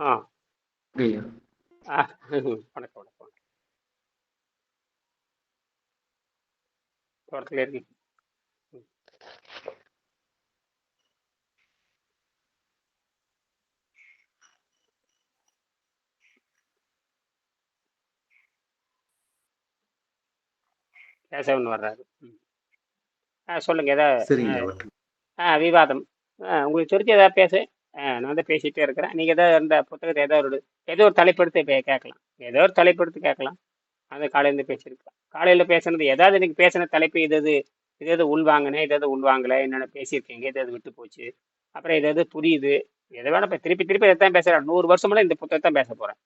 ஆ. ஐயா. வணக்கம் வணக்கம். தோட்டத்தில் இருக்கீங்க கேசவன் வர்றாரு. ஆ சொல்லுங்க ஏதாவது ஆ விவாதம். உங்களுக்கு தெரிஞ்ச ஏதாவது பேசு. நான் தான் பேசிகிட்டே இருக்கிறேன். நீங்கள் ஏதாவது இந்த புத்தகத்தை ஏதோ ஒரு ஏதோ ஒரு தலைப்படுத்தி இப்போ கேட்கலாம். ஏதோ ஒரு தலைப்படுத்தி கேட்கலாம். அது காலையிலேருந்து பேசியிருக்கலாம் காலையில் பேசுனது ஏதாவது இன்னைக்கு பேசின தலைப்பு இது இது இது எது உள்வாங்கினேன் இது எது உள்வாங்கலை என்னென்ன பேசியிருக்கீங்க இது எது விட்டு போச்சு. அப்புறம் இது எது புரியுது. எதை வேணா இப்போ திருப்பி திருப்பி இதை தான் பேசுகிறேன் நூறு வருஷமெல்லாம் இந்த புத்தகத்தை தான் பேச போகிறேன்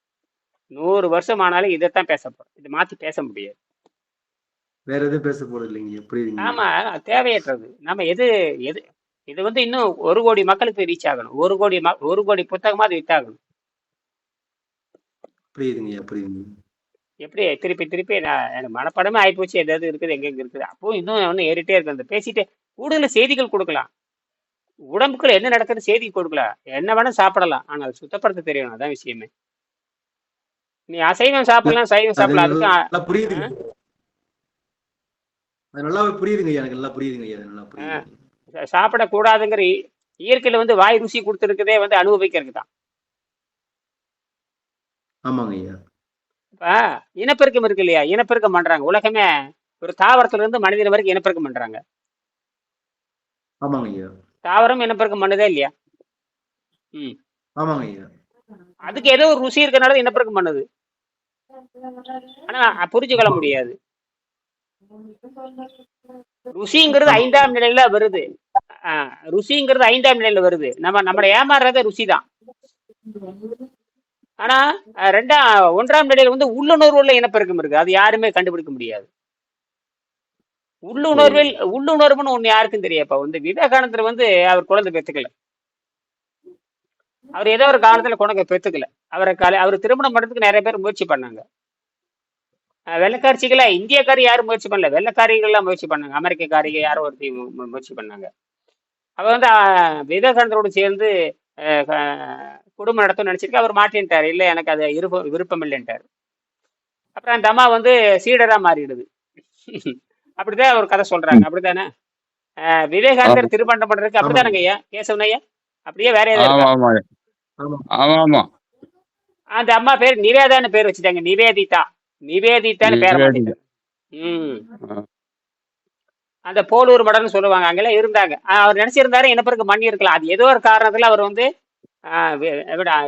நூறு வருஷம் ஆனாலும் இதை தான் பேச போகிறேன் இது மாற்றி பேச முடியாது. வேற எதுவும் பேச போறது இல்லைங்க. புரியுதுங்க ஆமா தேவையற்றது. நம்ம எது எது இது வந்து இன்னும் ஒரு கோடி மக்களுக்கு ரீச் ஆகணும். ஒரு கோடி ஒரு கோடி புத்தகமா அது வித்தாகணும். புரியுதுங்க ஐயா புரியுதுங்க. எப்படி திருப்பி திருப்பி நான் எனக்கு மனப்படமே ஆயிப்போச்சு. எதாவது இருக்குது எங்கெங்க இருக்குது. அப்போ இன்னும் ஒன்றும் ஏறிட்டே இருக்கு. அந்த பேசிட்டு கூடுதல் செய்திகள் கொடுக்கலாம். உடம்புக்குள்ள என்ன நடக்குது செய்தி கொடுக்கலாம். என்ன வேணா சாப்பிடலாம். ஆனால் சுத்தப்படுத்த தெரியணும். அதான் விஷயமே. நீ அசைவம் சாப்பிடலாம் சைவம் சாப்பிடலாம். அதுக்கு புரியுதுங்க. அது நல்லா புரியுதுங்க ஐயா. எனக்கு நல்லா புரியுதுங்க ஐயா. நல்லா புரியுதுங்க. சா- சாப்பிடக்கூடாதுங்கிற இயற்கையில வந்து வாய் ருசி கொடுத்துருக்கதே வந்து அனுபவிக்கிறதுக்கு தான் ஆமாங்க ஐயா. இப்ப இனப்பெருக்கம் இருக்கு இல்லையா? இனப்பெருக்கம் பண்றாங்க. உலகமே ஒரு தாவரத்துல இருந்து மனிதன் வரைக்கும் இனப்பெருக்கம் பண்றாங்க. ஆமாங்க ஐயா. தாவரம் இனப்பெருக்கம் பண்ணுதே இல்லையா? ம். ஆமாங்க ஐயா. அதுக்கு ஏதோ ஒரு ருசி இருக்கனால இனப்பெருக்கம் பண்ணுது. ஆனா புரிஞ்சுக்கொள்ள முடியாது. ருசிங்கிறது ஐந்தாம் நிலையில வருது. ருசிங்கிறது ஐந்தாம் நிலையில வருது. நம்ம நம்மளை ஏமாறுறதே ருசி தான் ஆனா ரெண்டாம் ஒன்றாம் நிலையில வந்து உள்ளுணர்வுல இனப்பெருக்கம் இருக்கு. அது யாருமே கண்டுபிடிக்க முடியாது. உள்ளுணர்வில் உள்ளுணர்வுன்னு ஒண்ணு யாருக்கும் தெரியாப்பா வந்து விவேகானந்தர் வந்து அவர் குழந்தை பெற்றுக்கல. அவர் ஏதோ ஒரு காலத்துல குழந்தை பெற்றுக்கல. அவரை காலை அவர் திருமணம் பண்றதுக்கு நிறைய பேர் முயற்சி பண்ணாங்க. வெள்ளைக்காரிச்சிகள இந்தியக்காரி யாரும் முயற்சி பண்ணல. வெள்ளைக்காரிகள்லாம் முயற்சி பண்ணாங்க. அமெரிக்கக்காரிக யாரோ ஒருத்தி முயற்சி பண்ணாங்க. அவர் வந்து விவேகானந்தரோடு சேர்ந்து குடும்பம் நடத்தணும்னு நினைச்சிருக்க அவர் மாட்டேன்ட்டார். இல்லை எனக்கு அது விருப்பம் விருப்பம் இல்லைன்ட்டார் அப்புறம் அந்த அம்மா வந்து சீடரா மாறிடுது. அப்படிதான் ஒரு கதை சொல்றாங்க. அப்படித்தானே? விவேகானந்தர் திருமணம் பண்றதுக்கு அப்படித்தானங்க ஐயா? கேசவன் ஐயா அப்படியே வேற ஏதாவது ஆமா இருக்கா ஆமா. ஆமா. ஆமா ஆமா. அந்த அம்மா பேர் நிவேதான்னு பேர் வச்சுட்டாங்க. நிவேதிதா. நிவேதிதான்னு பேரை. அந்த போலூர் மடம்னு சொல்லுவாங்க அங்கெல்லாம் இருந்தாங்க. அவர் நினைச்சிருந்தாரு இனப்பெருக்கு பண்ணி இருக்கலாம். அது ஏதோ ஒரு காரணத்துல அவர் வந்து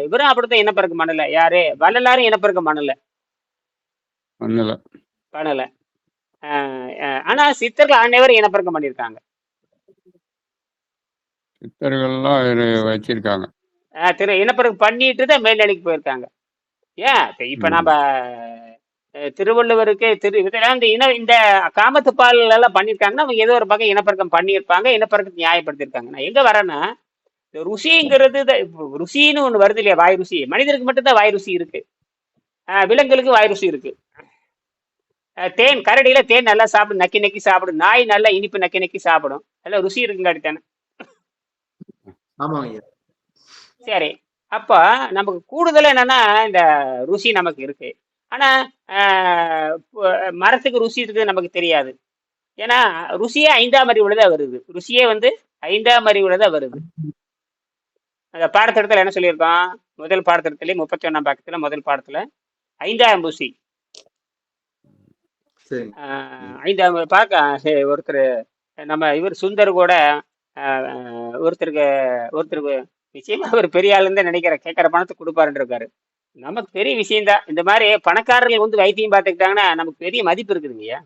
இவரும் அப்படித்தான் இனப்பெருக்கு பண்ணல யாரு? வள்ளலாரும் இனப்பெருக்கம் பண்ணல ஒண்ணுல பண்ணல ஆஹ் ஆனா சித்தர்கள் அனைவரும் இனப்பெருக்கம் பண்ணியிருக்காங்க சித்தர்கள்லாம் வச்சிருக்காங்க. திரு இனப்பெருக்கம் பண்ணிட்டு தான் மேல்நிலைக்கு போயிருக்காங்க. ஏன்? இப்ப. நம்ம திருவள்ளுவருக்கு திரு இந்த இன இந்த காமத்து பால் எல்லாம் பண்ணியிருக்காங்கன்னா அவங்க ஏதோ ஒரு வகை இனப்பெருக்கம் பண்ணியிருப்பாங்க இனப்பெருக்கத்தை நியாயப்படுத்தியிருக்காங்க. நான் எங்க வரேன்னா இந்த ருசிங்கிறது ருசின்னு ஒண்ணு வருது இல்லையா வாய் ருசி. மனிதருக்கு மட்டும்தான் வாய் ருசி இருக்கு. விலங்குகளுக்கு வாய் ருசி இருக்கு. தேன் கரடியில தேன் நல்லா சாப்பிடும் நக்கி நக்கி சாப்பிடும் நாய் நல்லா இனிப்பு நக்கி நக்கி சாப்பிடும். எல்லாம் ருசி இருக்குங்காட்டி தானே? சரி. அப்போ நமக்கு கூடுதல் என்னன்னா இந்த ருசி நமக்கு இருக்கு. ஆனா மரத்துக்கு ருசி இருக்குது நமக்கு தெரியாது. ஏன்னா ருசியே ஐந்தாம் அறிவுல தான் வருது. ருசியே வந்து ஐந்தாம் அறிவுல தான் வருது. அந்த பாடத்திட்டத்தில் என்ன சொல்லியிருக்கோம் முதல் பாடத்திட்டத்திலே முப்பத்தி ஒன்றாம் பக்கத்துல முதல் பாடத்துல ஐந்தாம் ருசி. ஐந்தாம் பார்க்க ஒருத்தர் நம்ம இவர் சுந்தர் கூட ஒருத்தருக்கு ஒருத்தருக்கு நிச்சயமா அவர் பெரிய ஆளுன்னு தான் நினைக்கிறேன். கேட்குற பணத்தை கொடுப்பாருன்னு இருக்காரு நமக்கு பெரிய விஷயம்தான். இந்த மாதிரி பணக்காரர்கள் வந்து வைத்தியம் பார்த்துக்கிட்டாங்கன்னா நமக்கு பெரிய மதிப்பு இருக்குதுங்கய்யா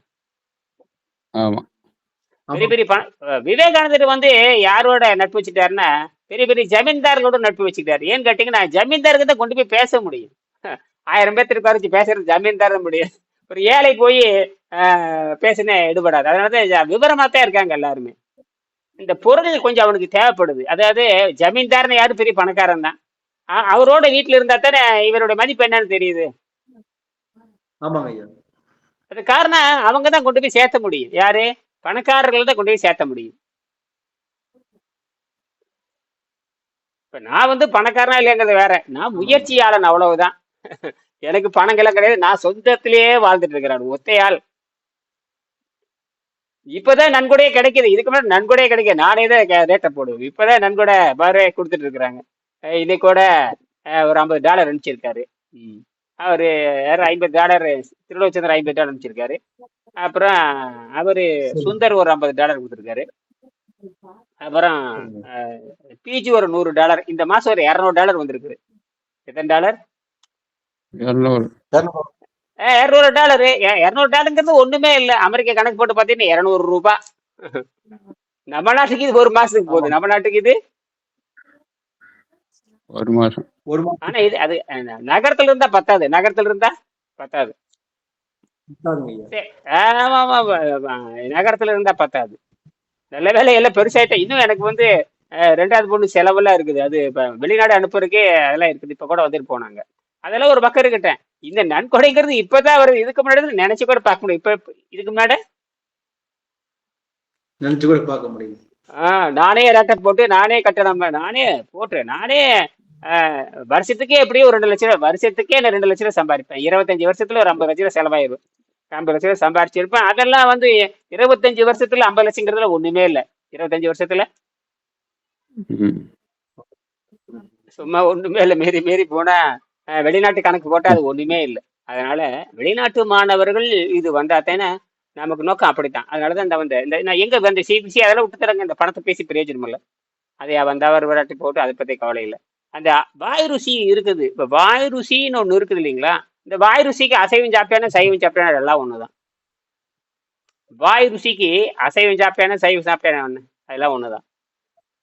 ஆமா. பெரிய பெரிய பண விவேகானந்தர் வந்து யாரோட நட்பு வச்சுட்டாருன்னா பெரிய பெரிய ஜமீன்தார்களோட நட்பு வச்சுக்கிட்டாரு. ஏன்னு கேட்டீங்கன்னா ஜமீன்தாருக்கு தான் கொண்டு போய் பேச முடியும். ஆயிரம் பேர்த்து உட்கார வச்சு பேசுறது ஜமீன்தார் முடியும். ஒரு ஏழை போய் பேசுனே எடுபடாது அதனால தான் ஜ- விவரமா தான் இருக்காங்க எல்லாருமே. இந்த பொருள் கொஞ்சம் அவனுக்கு தேவைப்படுது. அதாவது ஜமீன்தார்னு யாரும் பெரிய பணக்காரன் தான். அவரோட வீட்டுல இருந்தா தானே இவரோட மதிப்பு என்னன்னு தெரியுது. ஆமாங்க ஐயா. அது காரணம் அவங்க தான் கொண்டு போய் சேர்த்த முடியும். யாரு? பணக்காரர்கள் தான் கொண்டு போய் சேர்த்த முடியும். இப்ப நான் வந்து பணக்காரனா இல்லைங்கிறது வேற. நான் முயற்சியாளன் அவ்வளவுதான். எனக்கு பணங்கள்லாம் கிடையாது. நான் சொந்தத்திலேயே வாழ்ந்துட்டு இருக்கிறேன். ஒத்தையாள் இப்பதான் நன்கொடையே கிடைக்குது. இதுக்கு முன்னாடி நன்கொடையே கிடைக்குது நானே தான் ரேட்டை போடுவேன். இப்பதான் நன்கொடை பாரு கொடுத்துட்டு இருக்கிறாங்க. இன்னைக்கு கூட ஒரு ஐம்பது டாலர் அனுப்பிச்சிருக்காரு. அவரு ஐம்பது டாலர் திருலோச்சந்தர் ஐம்பது டாலர் அனுப்பிச்சிருக்காரு. அப்புறம் அவரு சுந்தர் ஒரு ஐம்பது டாலர் கொடுத்துருக்காரு. அப்புறம் பிஜி ஒரு நூறு டாலர் இந்த மாசம் ஒரு இரநூறு டாலர் வந்திருக்குது. எத்தனை டாலர் இரநூறு. டாலரு இரநூறு டாலருங்கிறது ஒண்ணுமே இல்லை. அமெரிக்க கணக்கு போட்டு பார்த்தீங்கன்னா இரநூறு ரூபாய் நம்ம நாட்டுக்கு இது ஒரு மாசத்துக்கு போகுது. நம்ம நாட்டுக்கு இது ஒரு மாசம். ஒரு மாசம். ஆனா இது அது நகரத்துல இருந்தா பத்தாது. நகரத்துல இருந்தா பத்தாது ஆமா ஆமா நகரத்துல இருந்தா பத்தாது. நல்ல வேலை எல்லாம் பெருசாயிட்டா இன்னும் எனக்கு வந்து ரெண்டாவது பொண்ணு செலவெல்லாம் இருக்குது. அது இப்ப வெளிநாடு அனுப்புறதுக்கே அதெல்லாம் இருக்குது. இப்ப கூட வந்துட்டு போனாங்க. அதெல்லாம் ஒரு பக்கம் இருக்கட்டும். இந்த நன்கொடைங்கிறது இப்பதான் வருது. இதுக்கு முன்னாடி நினைச்சு கூட பார்க்க முடியும். இப்ப இதுக்கு முன்னாடி? நினைச்சு கூட பார்க்க முடியுது ஆஹ் நானே ரேட்டர் போட்டு நானே கட்டணம் நானே போட்டு நானே வருஷத்துக்கே எப்படியும் ஒரு ரெண்டு லட்ச ரூபா வருஷத்துக்கே நான் ரெண்டு லட்ச ரூபா சம்பாதிப்பேன். இருபத்தஞ்சு வருஷத்துல ஒரு ஐம்பது லட்ச ரூபா செலவாயிரும். ஐம்பது லட்ச ரூபா சம்பாரிச்சிருப்பேன். அதெல்லாம் வந்து இருபத்தஞ்சு வருஷத்துல ஐம்பது லட்சங்கிறதுல ஒண்ணுமே இல்லை. இருபத்தஞ்சு வருஷத்துல. சும்மா ஒண்ணுமே இல்லை. மீறி மீறி போனா வெளிநாட்டு கணக்கு போட்டா அது ஒண்ணுமே இல்லை. அதனால வெளிநாட்டு மாணவர்கள் இது வந்தாத்தேன்னா நமக்கு நோக்கம் அப்படித்தான். அதனால தான் இந்த வந்து இந்த நான் எங்க வந்து சிபிசி அதெல்லாம் விட்டு தரங்க. இந்த பணத்தை பேசி பிரயோஜனம் இல்லை. அதை வந்தவர் விளையாட்டு போட்டு அதை பத்தி கவலை இல்லை. அந்த வாய் ருசி இருக்குது. இப்போ வாய் ருசின்னு ஒன்று இருக்குது இல்லைங்களா? இந்த வாய் ருசிக்கு அசைவம் சாப்பிட்டானே சைவம் சாப்பிட்டானே எல்லாம் ஒன்று தான் வாய் ருசிக்கு அசைவம் சாப்பிட்டானே சைவம் சாப்பிட்டானே ஒன்று அதெல்லாம் ஒன்னுதான்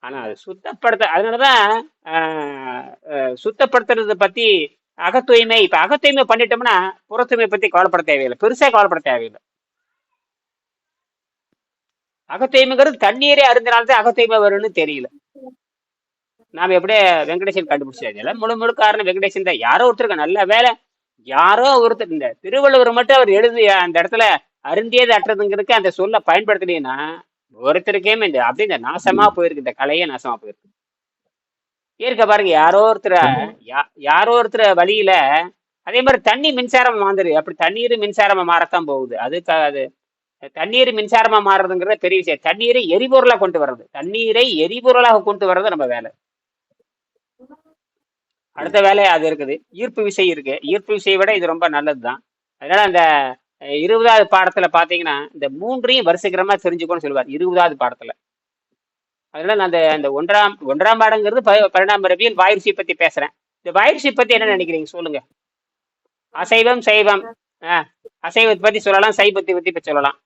ஆனால் அது சுத்தப்படுத்த அதனால தான் ஆஹ், சுத்தப்படுத்துறத அகத்தூய்மை இப்போ அகத்தூய்மை பண்ணிட்டோம்னா புறத்தூய்மை பற்றி கவலைப்பட தேவையில்லை. பெருசாக கவலைப்பட தேவையில்லை. அகத்தூய்மைங்கிறது தண்ணீரே அருந்தினால்தான் அகத்தூய்மை வரும்னு தெரியல. நாம எப்படியே வெங்கடேசன் கண்டுபிடிச்சாச்சு முழு முழு காரணம் வெங்கடேசன் தான். யாரோ ஒருத்தருக்கு நல்ல வேலை யாரோ ஒருத்தர் இந்த திருவள்ளுவர் மட்டும் அவர் எழுதி அந்த இடத்துல அருந்தியது அற்றதுங்கிறதுக்கு அந்த சொல்ல பயன்படுத்தலைன்னா ஒருத்தருக்கே இந்த அப்படியே இந்த நாசமா போயிருக்கு இந்த கலையே நாசமா போயிருக்கு. இருக்க பாருங்க யாரோ ஒருத்தர் யாரோ ஒருத்தர் வழியில அதே மாதிரி தண்ணி மின்சாரம் மாந்துரு அப்படி தண்ணீர் மின்சாரமா மாறத்தான் போகுது. அதுக்கு அது தண்ணீர் மின்சாரமா மாறுறதுங்கிறது பெரிய விஷயம். தண்ணீரை எரிபொருளா கொண்டு வர்றது. தண்ணீரை எரிபொருளாக கொண்டு வர்றது நம்ம வேலை. அடுத்த வேலை அது இருக்குது. ஈர்ப்பு விசை இருக்கு. ஈர்ப்பு விசையை விட இது ரொம்ப நல்லதுதான். அதனால அந்த இருபதாவது பாடத்துல பாத்தீங்கன்னா இந்த மூன்றையும் வரிசைக்கிரமா தெரிஞ்சுக்கணும்னு சொல்லுவார். இருபதாவது பாடத்துல. அதனால நான் அந்த அந்த ஒன்றாம் ஒன்றாம் பாடங்கிறது ப- பரிணாம ரவியின் வாயுரிசி பத்தி பேசுறேன். இந்த வாயுரிசி பத்தி என்ன நினைக்கிறீங்க? சொல்லுங்க. அசைவம் சைவம். ஆஹ் அசைவத்தை பத்தி சொல்லலாம் சைவத்தை பத்தி சொல்லலாம்.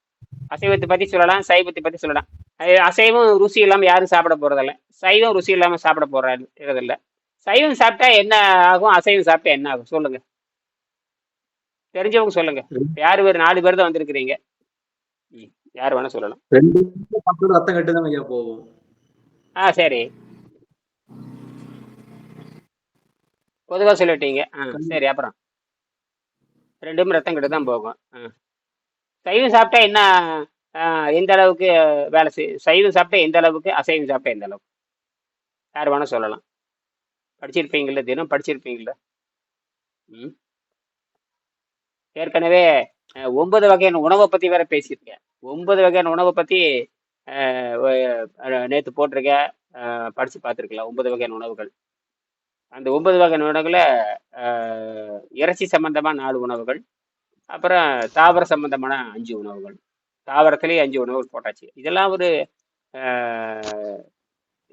அசைவத்தை பத்தி சொல்லலாம் சைவத்தை பத்தி சொல்லலாம். அசைவம் ருசி இல்லாம யாரும் சாப்பிட போறதில்ல. சைவம் ருசி இல்லாம சாப்பிட போறதில்ல சைவம் சாப்பிட்டா என்ன ஆகும்? அசைவம் சாப்பிட்டா என்ன ஆகும்? சொல்லுங்க. தெரிஞ்சவங்க சொல்லுங்க. யாரு பேர் நாலு பேர் தான் வந்திருக்கிறீங்க. யார் வேணா சொல்லலாம். ரெண்டு ரத்தம் கட்டு தான் ஐயா போகும். ஆ சரி. பொதுவா சொல்லிட்டீங்க. ஆ சரி அப்புறம். ரெண்டும் ரத்தம் கிட்ட தான் போகும். ஆ. சைவம் சாப்பிட்டா என்ன எந்த அளவுக்கு வேலை செய் சைவம் சாப்பிட்டா எந்த அளவுக்கு அசைவம் சாப்பிட்டா எந்த அளவுக்கு? யார் வேணால் சொல்லலாம். படிச்சிருப்பீங்கள்ல தினம் படிச்சிருப்பீங்கள்ல ம். ஏற்கனவே ஒன்பது வகையான உணவை பற்றி வேற பேசியிருக்கேன். ஒன்பது வகையான உணவை பற்றி நேற்று போட்டிருக்கேன். படித்து பார்த்துருக்கலாம் ஒன்பது வகையான உணவுகள். அந்த ஒன்பது வகையான உணவுகளை இறைச்சி சம்பந்தமாக நாலு உணவுகள். அப்புறம் தாவர சம்பந்தமான அஞ்சு உணவுகள். தாவரத்திலேயே அஞ்சு உணவுகள் போட்டாச்சு. இதெல்லாம் ஒரு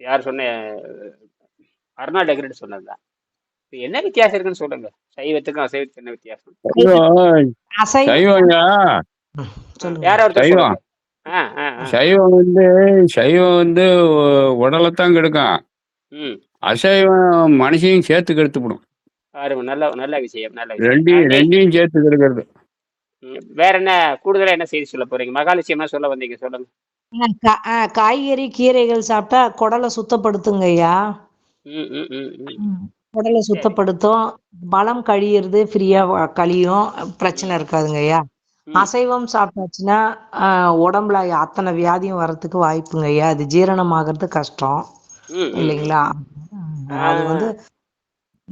யார் சொன்ன அருணா டெக்ரேட் சொன்னது தான் என்ன வித்தியாசம் இருக்குன்னு சொல்லுங்க. சைவத்துக்கும் அசைவத்துக்கும் என்ன வித்தியாசம்? சைவங்க. சொல்லுங்க. யார சைவம். சைவம் வந்து சைவம் வந்து உடலைத்தான் கெடுக்கும். ம். அசைவம் மனுஷையும் சேர்த்து கெடுத்துவிடும். நல்ல நல்ல விஷயம் நல்ல ரெண்டையும் ரெண்டையும் சேர்த்து கெடுக்கிறது. வேற என்ன கூடுதலா என்ன செய்தி சொல்ல போறீங்க? மகாலட்சுமி என்ன சொல்ல வந்தீங்க? சொல்லுங்க. காய்கறி கீரைகள் சாப்பிட்டா குடலை சுத்தப்படுத்துங்க ஐயா. குடலை சுத்தப்படுத்தும். பலம் கழியிறது ஃப்ரீயா கழியும். பிரச்சனை இருக்காதுங்க ஐயா. அசைவம் சாப்பிட்டாச்சுன்னா உடம்புல அத்தனை வியாதியும் வர்றதுக்கு வாய்ப்புங்க ஐயா. அது ஜீரணம் ஆகிறது கஷ்டம். இல்லைங்களா? அது வந்து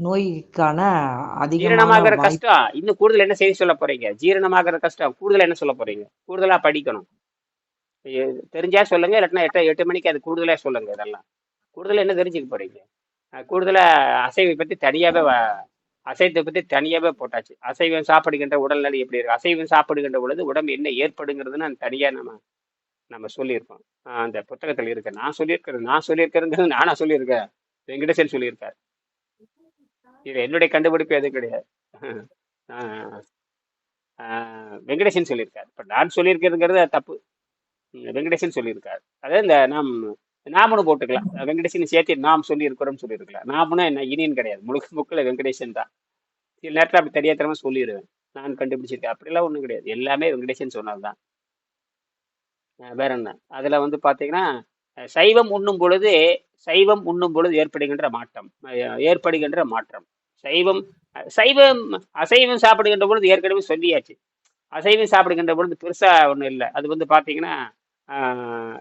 நோய்க்கான வாய்ப்பு. கஷ்டம். இன்னும் கூடுதல் என்ன செய்தி சொல்ல போறீங்க? ஜீரணமாகிற கஷ்டம். கூடுதல் என்ன சொல்ல போறீங்க? கூடுதலா படிக்கணும். தெரிஞ்சா சொல்லுங்க. இல்லாட்டினா எட்டு எட்டு மணிக்கு அது கூடுதலா சொல்லுங்க இதெல்லாம். கூடுதலா என்ன தெரிஞ்சுக்க போறீங்க? கூடுதலா அசைவை பத்தி தனியாவே அசைவத்தை பத்தி தனியாவே போட்டாச்சு. அசைவம் சாப்பிடுகின்ற உடல்நிலை எப்படி இருக்கு? அசைவம் சாப்பிடுகின்ற பொழுது உடம்பு என்ன ஏற்படுங்கிறதுன்னு தனியா நம்ம நம்ம சொல்லியிருக்கோம். அந்த புத்தகத்தில் இருக்கு. நான் சொல்லியிருக்கிறது நான் சொல்லியிருக்கிறேங்கிறது நானா சொல்லியிருக்கேன். வெங்கடேசன் சொல்லியிருக்காரு. இது என்னுடைய கண்டுபிடிப்பு எதுவும் கிடையாது. வெங்கடேசன் சொல்லியிருக்காரு. இப்போ நான் சொல்லியிருக்கிறதுங்கிறது தப்பு. வெங்கடேசன் சொல்லியிருக்காரு. அதாவது இந்த நாம் நாமனு போட்டுக்கலாம். வெங்கடேசன் சேர்த்து நாம் சொல்லியிருக்கிறோம்னு சொல்லியிருக்கலாம். நாமனா என்ன இனியன் கிடையாது. முழுக்க முக்கில் வெங்கடேசன் தான். சில நேரத்தில் அப்படி தெரியாதனமா சொல்லிடுவேன் நான் கண்டுபிடிச்சிருக்கேன். அப்படிலாம் ஒன்றும் கிடையாது. எல்லாமே வெங்கடேசன் சொன்னது தான். வேற என்ன? அதில் வந்து பார்த்தீங்கன்னா சைவம் உண்ணும் பொழுது சைவம் உண்ணும் பொழுது ஏற்படுகின்ற மாற்றம் ஏற்படுகின்ற மாற்றம். சைவம் சைவம் அசைவம் சாப்பிடுகின்ற பொழுது ஏற்கனவே சொல்லியாச்சு. அசைவம் சாப்பிடுகின்ற பொழுது பெருசா ஒன்றும் இல்லை. அது வந்து பார்த்தீங்கன்னா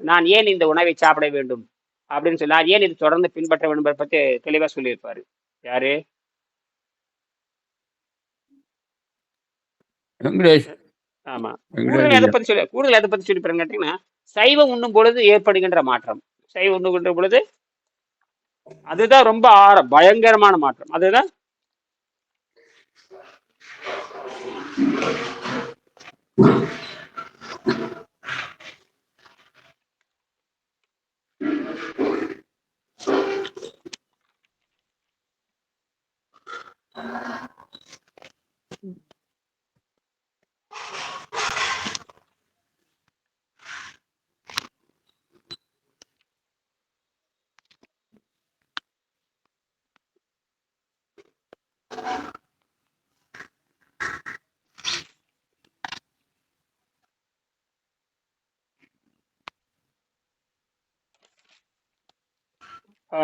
நான் ஏன் இந்த உணவை சாப்பிட வேண்டும் அப்படின்னு சொல்லி நான் ஏன் இது தொடர்ந்து பின்பற்ற வேண்டும் பற்றி தெளிவாக சொல்லியிருப்பாரு. யாரு? ஆமா. கூடுதல் எதை. பத்தி சொல்லி கூடுதல் எதை பத்தி சொல்லி கேட்டீங்கன்னா சைவம் உண்ணும் பொழுது ஏற்படுகின்ற மாற்றம். சைவம் உண்ணுகின்ற பொழுது அதுதான் ரொம்ப ஆர பயங்கரமான மாற்றம். அதுதான் ஆ,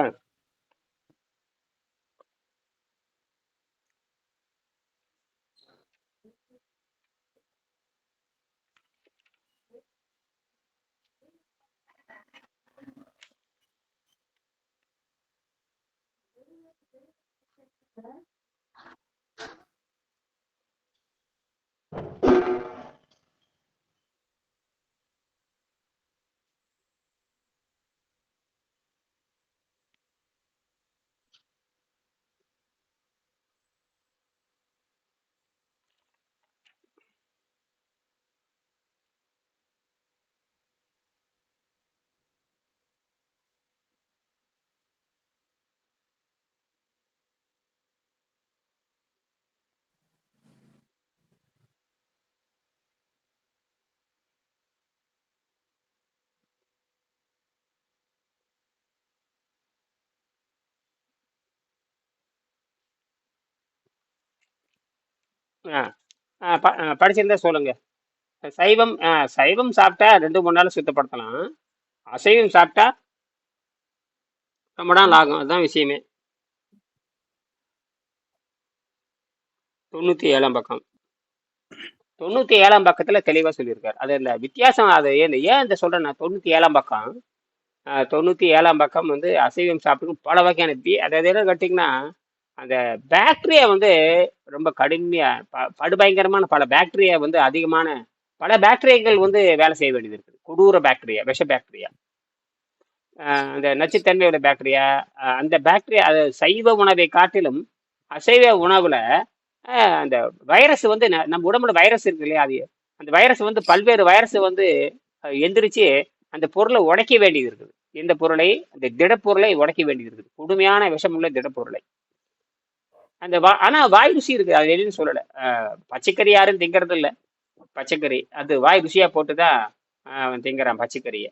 ஆ, ஆ, ப- ஆ, படிச்சிருந்தா சொல்லுங்க. சைவம் ஆ, சைவம் சாப்பிட்டா ரெண்டு மூணு நாள் சுத்தப்படுத்தலாம். அசைவம் சாப்பிட்டா ரொம்ப நாள் ஆகும். அதுதான் விஷயமே. தொண்ணூத்தி ஏழாம் பக்கம். தொண்ணூத்தி ஏழாம் பக்கத்துல தெளிவா சொல்லியிருக்காரு. அது இந்த வித்தியாசம் அது ஏன் ஏன் இந்த சொல்றேன் நான்? தொண்ணூத்தி ஏழாம் பக்கம் தொண்ணூற்றி தொண்ணூத்தி ஏழாம் பக்கம் வந்து அசைவம் சாப்பிட்டு பல வகையான பி அதாவது என்ன கேட்டிங்கன்னா அந்த பாக்டீரியா வந்து ரொம்ப கடுமையா ப- படுபயங்கரமான பல பாக்டீரியா வந்து அதிகமான பல பாக்டீரியாக்கள் வந்து வேலை செய்ய வேண்டியது இருக்குது. கொடூர பாக்டீரியா விஷ பாக்டீரியா அந்த நச்சுத்தன்மையோட பாக்டீரியா அந்த பாக்டீரியா அது சைவ உணவை காட்டிலும் அசைவ உணவுல அந்த வைரஸ் வந்து ந- நம்ம உடம்புல வைரஸ் இருக்கு இல்லையா அது அந்த வைரஸ் வந்து பல்வேறு வைரஸ் வந்து எந்திரிச்சு அந்த பொருளை உடைக்க வேண்டியது இருக்குது. இந்த பொருளை அந்த திடப்பொருளை உடைக்க வேண்டியது இருக்குது. கொடுமையான விஷமுள்ள திடப்பொருளை. அந்த வா ஆனால் வாய் ருசி இருக்குது அது எதுவும் சொல்லலை. பச்சைக்கறி யாரும் திங்கிறது இல்லை. பச்சைக்கறி. அது வாய் ருசியாக போட்டு தான் அவன் திங்கிறான் பச்சைக்கறியை.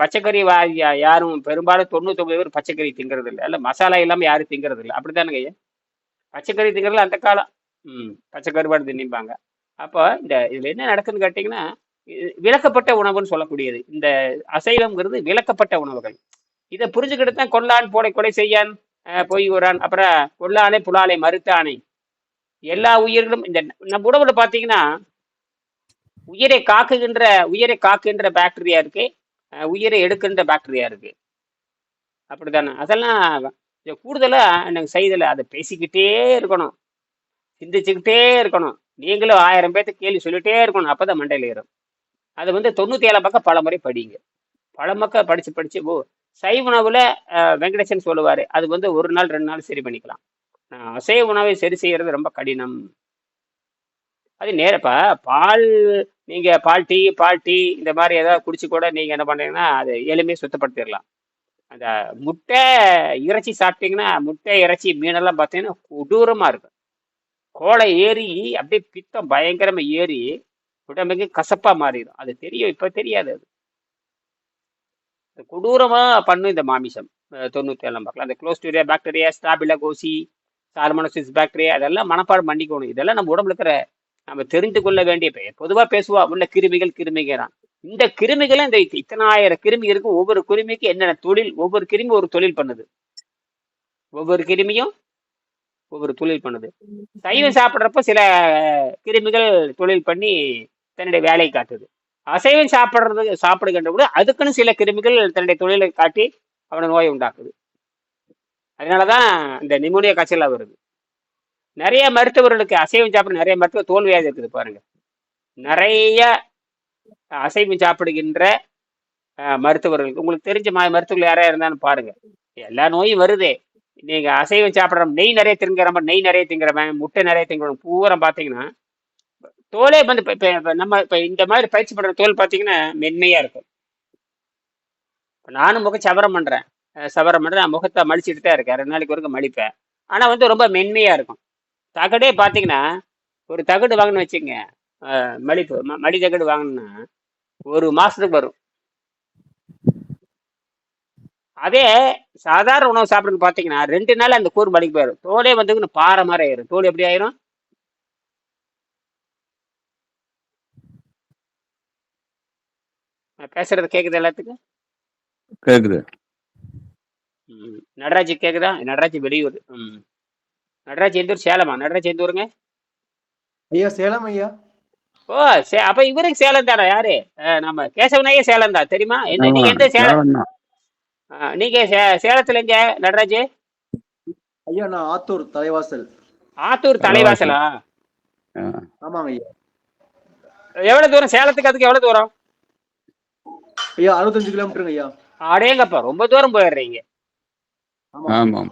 பச்சைக்கறி வா யாரும் பெரும்பாலும் தொண்ணூத்தொம்பது பேர் பச்சைக்கறி திங்கிறது இல்லை. இல்லை மசாலா இல்லாமல் யாரும் திங்கிறது இல்லை. அப்படித்தானுங்க ஐயா? பச்சைக்கறி திங்கிறதுல அந்த காலம். ம் பச்சை கருவாடு தின்னிப்பாங்க. அப்போ இந்த இதில் என்ன நடக்குதுன்னு கேட்டிங்கன்னா விளக்கப்பட்ட உணவுன்னு சொல்லக்கூடியது. இந்த அசைவம்ங்கிறது விளக்கப்பட்ட உணவுகள். இதை புரிஞ்சுக்கிட்டு தான் கொல்லான் போலை கொலை செய்யான் பொய் உரான் அப்புறம் கொல்லானே புலாலை மறுத்தானே. எல்லா உயிர்களும் இந்த நம்ம உடம்புல பார்த்தீங்கன்னா உயிரை காக்குகின்ற உயிரை காக்குகின்ற பாக்டீரியா இருக்கு. உயிரை எடுக்கின்ற பாக்டீரியா இருக்கு. அப்படித்தானே அதெல்லாம் கூடுதலாக எனக்கு செய்தல? அதை பேசிக்கிட்டே இருக்கணும். சிந்திச்சுக்கிட்டே இருக்கணும். நீங்களும் ஆயிரம் பேர்த்து கேள்வி சொல்லிட்டே இருக்கணும். அப்பதான் மண்டையில் ஏறும். அது வந்து தொண்ணூற்றி ஏழாம் பக்கம் பல முறை படிங்க. பல மக்கள் படித்து படித்து ஓ சைவ உணவுல வெங்கடேசன் சொல்லுவாரு. அது வந்து ஒரு நாள் ரெண்டு நாள் சரி பண்ணிக்கலாம். அசைவ உணவை சரி செய்யறது ரொம்ப கடினம். அது நேரப்பா. பால் நீங்க பால் டீ பால் டீ இந்த மாதிரி ஏதாவது குடிச்சு கூட நீங்க என்ன பண்றீங்கன்னா அது எளிமையை சுத்தப்படுத்திடலாம். அந்த முட்டை இறைச்சி சாப்பிட்டீங்கன்னா முட்டை இறைச்சி மீனெல்லாம் பார்த்தீங்கன்னா கொடூரமா இருக்கும். கோலை ஏறி அப்படியே பித்தம் பயங்கரமா ஏறி உடம்புக்கு கசப்பா மாறிடும். அது தெரியும் இப்ப தெரியாது அது. கொடூரமாக கொடூரமா பண்ணும் இந்த மாமிசம். தொண்ணூற்றி தொண்ணூத்தி ஏழாம் பார்க்கலாம் அந்த clostridia bacteria staphylococci salmonellosis bacteria அதெல்லாம் மனப்பாடம் பண்ணிக்கணும். இதெல்லாம் நம்ம உடம்புல இருக்கிற நம்ம தெரிந்து கொள்ள வேண்டிய பெயர் பொதுவாக பேசுவா உள்ள கிருமிகள் கிருமிகள் இந்த கிருமிகளும் இந்த இத்தனாயிரம் கிருமி இருக்கும் ஒவ்வொரு கிருமிக்கு என்னென்ன தொழில் ஒவ்வொரு கிருமி ஒரு தொழில் பண்ணுது. ஒவ்வொரு கிருமியும் ஒவ்வொரு தொழில் பண்ணுது. சைவம் சாப்பிட்றப்ப சில கிருமிகள் தொழில் பண்ணி தன்னுடைய வேலையை காட்டுது. அசைவம் சாப்பிட்றது சாப்பிடுகின்ற போது அதுக்குன்னு சில கிருமிகள் தன்னுடைய தொழிலை காட்டி அவனை நோயை உண்டாக்குது. அதனால தான் இந்த நிமோனியா காய்ச்சலாக வருது. நிறைய மருத்துவர்களுக்கு அசைவம் சாப்பிட நிறைய மருத்துவ தோல்வியாக இருக்குது பாருங்க. நிறைய அசைவம் சாப்பிடுகின்ற மருத்துவர்களுக்கு உங்களுக்கு தெரிஞ்ச ம- மருத்துவர்கள் யாராக இருந்தாலும் பாருங்க. எல்லா நோயும் வருதே. நீங்கள் அசைவம் சாப்பிட்ற நெய் நிறைய திங்கிறவன் நெய் நிறைய திங்கிறவன் முட்டை நிறைய திங்கிறவன் பூரா பார்த்தீங்கன்னா தோலே வந்து இப்போ நம்ம இப்போ இந்த மாதிரி பயிற்சி பண்ணுற தோல் பார்த்தீங்கன்னா மென்மையா இருக்கும். இப்போ நானும் முக சவரம் பண்றேன். சவரம் பண்ணுறேன் நான் முகத்தை மலிச்சிட்டு தான் இருக்கேன். ரெண்டு நாளைக்கு வரைக்கும் மலிப்பேன் ஆனால் வந்து ரொம்ப மென்மையாக இருக்கும். தகடே பார்த்தீங்கன்னா ஒரு தகடு வாங்கணும்னு வச்சுங்க மலிப்பு ம- மடி தகடு வாங்கணும்னா ஒரு மாசத்துக்கு வரும். அதே சாதாரண உணவு சாப்பிடுன்னு பார்த்தீங்கன்னா ரெண்டு நாள் அந்த கூறு மடிக்கு போயிடும். தோலே வந்து பாறை மாதிரி ஆயிரும். தோல் எப்படி ஆயிரும்? நான் பேசுறது கேக்குது எல்லாத்துக்கும்? கேக்குது. நடராஜ் கேக்குதா? நடராஜ் வெளியூர். ம். நடராஜ் எந்த ஊர்? சேலமா? நடராஜ் எந்த ஊருங்க? ஐயா சேலம் ஐயா. ஓ சே அப்ப இவருக்கு சேலம் தானே யாரு? நம்ம கேசவனையே சேலம் தான். தெரியுமா? ஆமா நீங்க எந்த சேலம் நீங்க சே- சேலத்துல எங்க நடராஜ்? ஐயா நான் ஆத்தூர் தலைவாசல். ஆத்தூர் தலைவாசல். ஆமாங்க ஐயா. எவ்வளவு தூரம்? சேலத்துக்கு அதுக்கு எவ்வளவு தூரம்? ஐயா அறுபத்தஞ்சு கிலோமீட்டருங்க ஐயா. அடேங்கப்பா ரொம்ப தூரம் போயிடுறீங்க. ஆமா ஆமாம்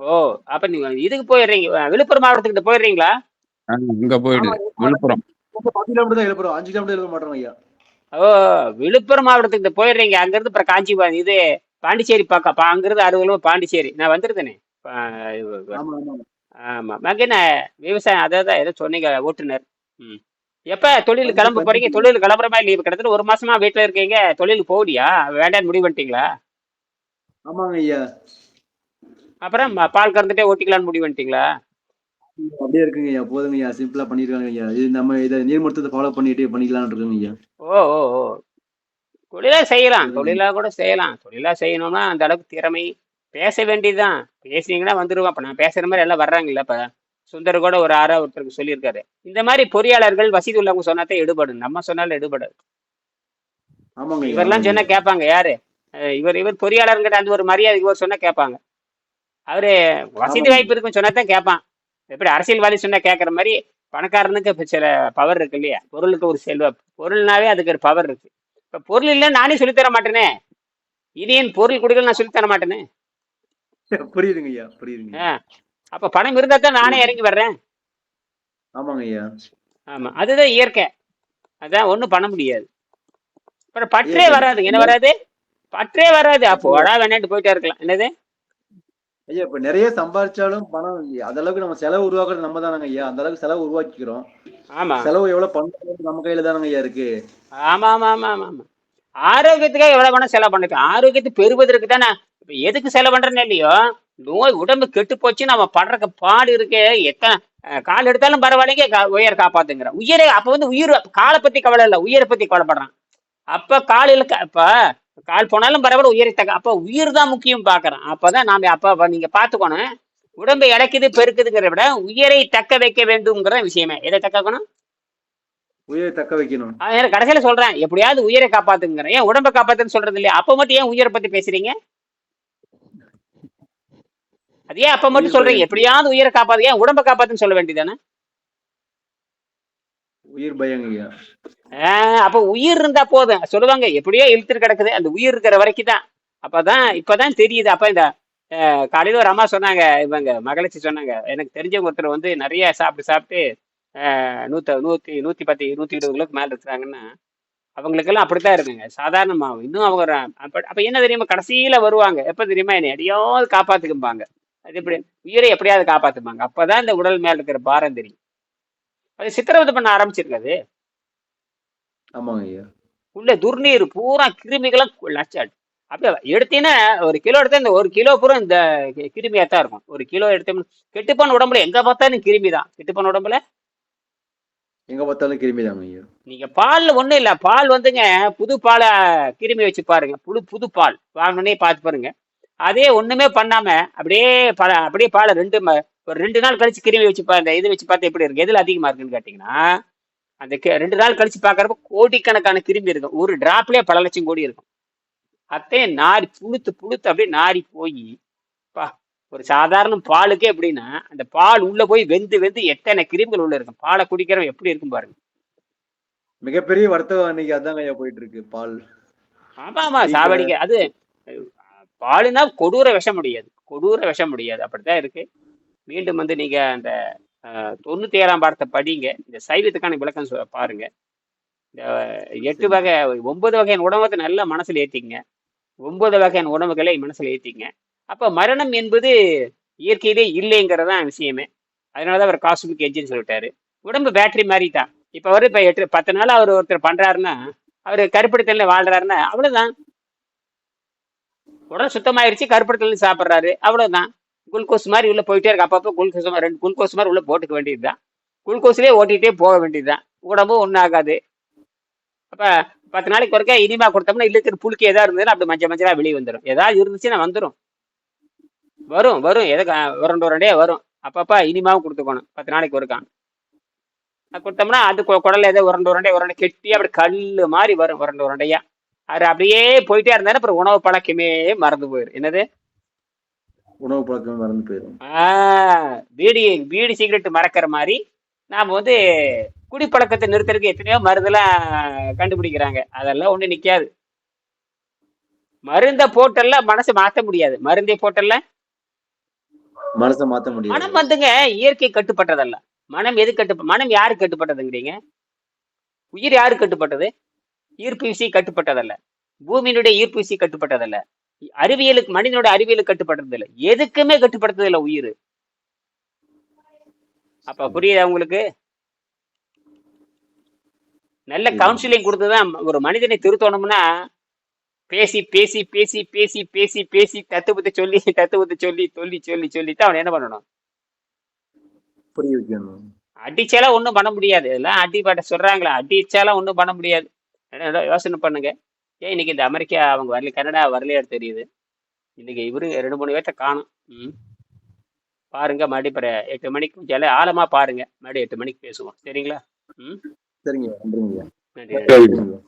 ஓ அப்ப நீங்க இதுக்கு போயிடுறீங்க. விழுப்புரம் மாவட்டத்துக்கு போயிடுறீங்களா? இங்க போயிடுது விழுப்புரம். பத்து கிலோமீட்டர் தான் எழுப்புறோம். அஞ்சு கிலோமீட்டர் மாட்டோம் ஐயா. ஓ விழுப்புரம் மாவட்டத்துக்கு போயிடுறீங்க. அங்கிருந்து அப்புறம் காஞ்சிபுரம் இது பாண்டிச்சேரி பக்கம். பா- அங்கிருந்து அறுபது கிலோ பாண்டிச்சேரி. நான் வந்துருந்தேனே. ஆமா ஆமா ஆமா. மகன் என்ன விவசாயம் அதான் ஏதோ சொன்னீங்க ஓட்டுநர். ம். எப்ப தொழில் கிளம்ப போறீங்க? தொழில் கிளம்புற மாதிரி லீவு கிட்டத்தட்ட ஒரு மாசமா வீட்டுல இருக்கீங்க. தொழில் போகலையா? வேண்டாம்னு முடிவு பண்ணிட்டீங்களா? ஆமாங்க ஐயா. அப்புறம் பால் கறந்துட்டே ஓட்டிக்கலாம்னு முடிவு பண்ணிட்டீங்களா? அப்படியே இருக்குங்க ஐயா. போதுங்க ஐயா. சிம்பிளா பண்ணிருக்காங்க ஐயா. இது நம்ம இதை நீர்மூர்த்தத்தை ஃபாலோ பண்ணிட்டு பண்ணிக்கலாம்னு இருக்குங்க ஐயா. ஓ ஓ ஓ. தொழிலா செய்யலாம். தொழிலா கூட செய்யலாம். தொழிலா செய்யணும்னா அந்த அளவுக்கு திறமை. பேச வேண்டியதுதான். பேசுனீங்கன்னா வந்துருவான் அப்ப நான் பேசுற மாதிரி எல்லாம் வர்றாங்கல்ல இப்ப சுந்தர் கூட ஒரு ஆறா ஒருத்தருக்கு சொல்லியிருக்காரு. இந்த மாதிரி பொறியாளர்கள் வசதி உள்ளவங்க சொன்னாதான் எடுபடும். நம்ம சொன்னாலும் எடுபடாது. இவரெல்லாம் சொன்னா கேட்பாங்க யாரு? இவர் இவர் பொறியாளர்கிட்ட அந்த ஒரு மரியாதை இவர் சொன்னா கேட்பாங்க. அவரு வசதி. வாய்ப்பு இருக்குன்னு சொன்னா தான் கேட்பான். எப்படி அரசியல்வாதி சொன்னா கேட்கற மாதிரி பணக்காரனுக்கு சில பவர் இருக்கு இல்லையா? பொருளுக்கு ஒரு செல்வ பொருள்னாவே அதுக்கு ஒரு பவர் இருக்கு. இப்ப பொருள் இல்ல நானே சொல்லித் தர மாட்டேனே? இனி என் பொருள் கொடுக்கல நான் சொல்லித் தர மாட்டேனே புரியுதுங்க. ஐயா புரியுதுங்க அப்ப பணம் இருந்தா தான் நானே இறங்கி வர்றேன். ஆமாங்க ஐயா. ஆமா அதுதான் இயற்கை. அதான் ஒண்ணும் பண்ண முடியாது. அப்புறம் பற்றே இயற்கை. வராது. என்ன வராது? பற்றே வராது. அப்போ வடா வேணாட்டு போயிட்டே இருக்கலாம். என்னது? ஐயா இப்ப நிறைய சம்பாதிச்சாலும் பணம் அந்த அளவுக்கு நம்ம செலவு உருவாக்குறது நம்ம தானங்க ஐயா. அந்த அளவுக்கு செலவு உருவாக்கிக்கிறோம். ஆமா. செலவு எவ்வளவு பண்றது நம்ம கையில தானங்க ஐயா இருக்கு. ஆமா ஆமா ஆமா ஆமா ஆமா ஆரோக்கியத்துக்காக எவ்வளவு வேணா செலவு பண்ணிக்கலாம். ஆரோக்கியத்தை பெறுவதற்கு தானே இப்ப எதுக்கு செலவு பண்றேன்னு இல்லையோ? நோய் உடம்பு கெட்டு போச்சு நம்ம படுற பாடு இருக்கே. எத்தனை கால் எடுத்தாலும் பரவாயில்லைங்க உயிரை காப்பாத்துங்கிறேன். உயிரை அப்ப வந்து உயிர் காலை பத்தி கவலை இல்ல உயிரை பத்தி கவலைப்படுறான். அப்ப காலில் க- அப்ப கால் போனாலும் பரவாயில்ல உயிரை தக்க அப்ப உயிர் தான் முக்கியம் பாக்குறேன். அப்பதான் நாம அப்ப நீங்க பாத்துக்கணும் உடம்பை இழக்குது பெருக்குதுங்கிறத விட உயிரை தக்க வைக்க வேண்டும்ங்கிற விஷயமே. எதை தக்க வைக்கணும்? உயிரை தக்க வைக்கணும். கடைசியில சொல்றேன் எப்படியாவது உயிரை காப்பாத்துங்கிறேன். ஏன் உடம்ப காப்பாத்துன்னு சொல்றது இல்லையா? அப்ப மட்டும் ஏன் உயிரை பத்தி பேசுறீங்க? அது அப்ப மட்டும் சொல்றீங்க. எப்படியாவது உயிரை காப்பாத்து. ஏன் உடம்ப காப்பாத்துன்னு சொல்ல வேண்டியதானே உயிர் பயங்க ஐயா அப்ப உயிர் இருந்தா போதும். சொல்லுவாங்க எப்படியோ இழுத்துட்டு கிடக்குது. அந்த உயிர் இருக்கிற வரைக்கும் தான். அப்பதான் இப்பதான் தெரியுது. அப்ப இந்த காலையில ஒரு அம்மா சொன்னாங்க இவங்க மகளச்சி சொன்னாங்க. எனக்கு தெரிஞ்சவங்க ஒருத்தர் வந்து நிறைய சாப்பிட்டு சாப்பிட்டு நூத்த நூத்தி நூத்தி பத்து நூத்தி இருபது கிலோக்கு மேல இருக்கிறாங்கன்னா அவங்களுக்கெல்லாம் அப்படித்தான் இருக்குங்க. சாதாரணமா இன்னும் அவங்க அப்ப என்ன தெரியுமா? கடைசியில வருவாங்க. எப்ப தெரியுமா? என்னை எடையாவது காப்பாத்துக்கும்பாங்க. அது எப்படி? உயிரை எப்படியாவது காப்பாத்துப்பாங்க அப்பதான் இந்த உடல் மேல இருக்கிற பாரம் தெரியும். அது சித்திரவதை பண்ண ஆரம்பிச்சிருக்காது ஆமாங்க ஐயா. உள்ள துர்நீர் பூரா கிருமிகளும் லட்சாட் அப்படியே எடுத்தீங்கன்னா ஒரு கிலோ எடுத்தா இந்த ஒரு கிலோ பூரா இந்த கிருமியா தான் இருக்கும். ஒரு கிலோ எடுத்தோம்னா கெட்டுப்போன உடம்புல எங்க பார்த்தாலும் கிருமி தான். கெட்டுப்போன உடம்புல? எங்க பார்த்தாலும் கிருமி தாங்க ஐயா. நீங்க பால்ல ஒண்ணும் இல்ல. பால் வந்துங்க புது பாலை கிருமி வச்சு பாருங்க. புது புது பால். வாங்கினே பார்த்து பாருங்க. அதே ஒண்ணுமே பண்ணாம அப்படியே பல அப்படியே பாலை ரெண்டு ஒரு ரெண்டு நாள் கழிச்சு கிருமி வச்சு பா இந்த இது வச்சு பார்த்தா எப்படி இருக்கு? எதுல அதிகமா இருக்குன்னு கேட்டீங்கன்னா அந்த ரெண்டு நாள் கழிச்சு பார்க்கறப்ப கோடிக்கணக்கான கிருமி இருக்கும். ஒரு டிராப்லயே பல லட்சம் கோடி இருக்கும். அத்தே நாரி புழுத்து புழுத்து அப்படியே நாரி போய் பா ஒரு சாதாரண பாலுக்கே எப்படின்னா அந்த பால் உள்ள போய் வெந்து வெந்து எத்தனை கிருமிகள் உள்ள இருக்கும். பாலை குடிக்கிறவன் எப்படி இருக்கும் பாருங்க. மிகப்பெரிய வர்த்தகம் அன்னைக்கு ஐயா போயிட்டு இருக்கு பால். ஆமா ஆமா சாவடிக்க அது பாலுனா கொடூர விஷம் முடியாது. கொடூர விஷம் முடியாது. அப்படித்தான் இருக்கு. மீண்டும் வந்து நீங்க அந்த தொண்ணூத்தி ஏழாம் பாடத்தை படிங்க. இந்த சைவத்துக்கான விளக்கம் பாருங்க. இந்த எட்டு வகை ஒன்பது வகையான உணவத்தை நல்லா மனசுல ஏத்திங்க ஒன்பது வகையான உணவுகளை மனசுல ஏத்திங்க அப்ப மரணம் என்பது இயற்கையிலே இல்லைங்கிறதான் விஷயமே. அதனாலதான் அவர் காஸ்மிக் என்ஜின் சொல்லிட்டாரு. உடம்பு பேட்டரி மாதிரி தான் இப்ப அவர் இப்ப எட்டு பத்து நாள் அவர் ஒருத்தர் பண்றாருன்னா அவர் கருப்பிடத்துல வாழ்றாருன்னா அவ்வளவுதான். உடல் சுத்தமாயிருச்சு கருப்படத்துல சாப்பிட்றாரு. அவ்வளவுதான். குளுக்கோஸ் மாதிரி உள்ள போயிட்டே இருக்கு. அப்பப்போ குளுக்கோஸ் மாதிரி ரெண்டு குளுக்கோஸ் மாதிரி உள்ள போட்டுக்க வேண்டியதுதான். குளுக்கோஸ்லேயே ஓட்டிகிட்டே போக வேண்டியதுதான். உடம்பும் ஒன்றும் ஆகாது அப்போ பத்து நாளைக்கு ஒருக்கா இனிமா கொடுத்தோம்னா இழுக்கிற புழுக்கு எதாவது இருந்ததுன்னா அப்படி மஞ்சள் மஞ்சளாக வெளியே வந்துடும் ஏதாவது இருந்துச்சுன்னா வந்துடும் வரும் வரும். எதை உரண்டு உரண்டே வரும். அப்பப்போ இனிமாவும் கொடுத்துக்கணும். பத்து நாளைக்கு ஒருக்கா. கொடுத்தோம்னா அது குடல் ஏதோ உரண்டு உரண்டே உரண்டை கெட்டி அப்படி கல் மாதிரி வரும். உரண்டு உரண்டையா அது அப்படியே போயிட்டே இருந்தாரு அப்புறம் உணவு பழக்கமே மறந்து போயிடும் என்னது? உணவு பழக்கம் மறந்து போயிடும் ஆஹ் பீடி பீடி சிகரெட் மறக்கிற மாதிரி நாம வந்து குடிப்பழக்கத்தை நிறுத்துறதுக்கு எத்தனையோ மருந்தெல்லாம் கண்டுபிடிக்கிறாங்க. அதெல்லாம் ஒண்ணு நிக்காது. மருந்த போட்டெல்லாம் மனசை மாத்த முடியாது. மருந்தை போட்டெல்லாம் மனசை மாத்த முடியாது. மனம் வந்துங்க இயற்கை கட்டுப்பட்டதல்ல. மனம் எது கட்டு மனம் யாரு கட்டுப்பட்டதுங்கிறீங்க? உயிர் யாரு கட்டுப்பட்டது? ஈர்ப்பு விசை கட்டுப்பட்டதல்ல. பூமியினுடைய ஈர்ப்பு விசை கட்டுப்பட்டதல்ல. அறிவியலுக்கு மனிதனோட அறிவியலுக்கு கட்டுப்பட்டது இல்லை எதுக்குமே கட்டுப்படுத்தது இல்லை உயிர். அப்ப புரியுதா உங்களுக்கு? நல்ல கவுன்சிலிங் கொடுத்துதான் ஒரு மனிதனை திருத்தணும்னா பேசி பேசி பேசி பேசி பேசி பேசி தத்துவத்தை சொல்லி தத்துவத்தை சொல்லி சொல்லி சொல்லி சொல்லி தான் அவன் என்ன பண்ணணும்? புரிய வைக்கணும். அடிச்சாலாம் ஒன்றும் பண்ண முடியாது. இதெல்லாம் அடி பாட்ட சொல்றாங்களா அடிச்சாலாம் ஒன்றும் பண்ண முடியாது. என்ன யோசனை பண்ணுங்க. ஏன் இன்னைக்கு இந்த அமெரிக்கா அவங்க வரல கனடா வரலையா தெரியுது. இன்னைக்கு இவரு ரெண்டு மூணு பேர்த்த காணும். ம். பாருங்க மறுபடியும் பிற எட்டு மணிக்கு ஜல ஆழமா பாருங்க. மறுபடியும் எட்டு மணிக்கு பேசுவோம். சரிங்களா? ம். சரிங்க நன்றிங்க. நன்றி.